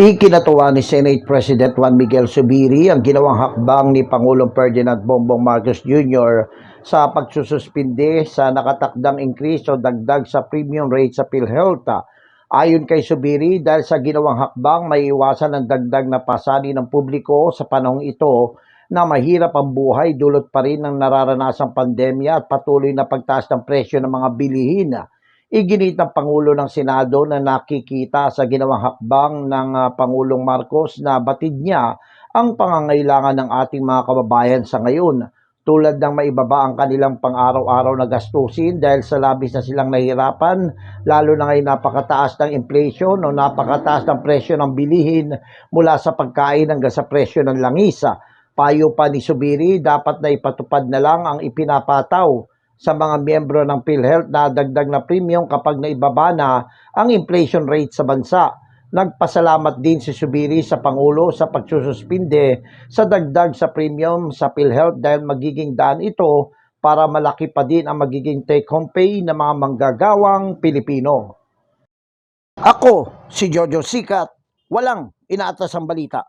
Ikinatuwa ni Senate President Juan Miguel Subiri ang ginawang hakbang ni Pangulong Ferdinand Bongbong Marcos Jr. sa pagsususpinde sa nakatakdang increase o dagdag sa premium rate sa PhilHealth. Ayon kay Subiri, dahil sa ginawang hakbang, may iwasan ang dagdag na pasani ng publiko sa panahong ito na mahirap ang buhay dulot pa rin ng nararanasang pandemya at patuloy na pagtaas ng presyo ng mga bilihin. Iginit ng Pangulo ng Senado na nakikita sa ginawang hakbang ng ah, Pangulong Marcos na batid niya ang pangangailangan ng ating mga kababayan sa ngayon tulad ng maibaba ang kanilang pang-araw-araw na gastusin dahil sa labis na silang nahihirapan lalo na ngayon napakataas ng inflation o napakataas ng presyo ng bilihin mula sa pagkain hanggang sa presyo ng langisa. Payo pa ni Subiri, dapat na ipatupad na lang ang ipinapataw sa mga miyembro ng PhilHealth na dagdag na premium kapag naibaba na ang inflation rate sa bansa. Nagpasalamat din si Subiri sa Pangulo sa pagsususpinde sa dagdag sa premium sa PhilHealth dahil magiging daan ito para malaki pa din ang magiging take-home pay ng mga manggagawang Pilipino. Ako, si Jojo Sikat, walang inaatas ang balita.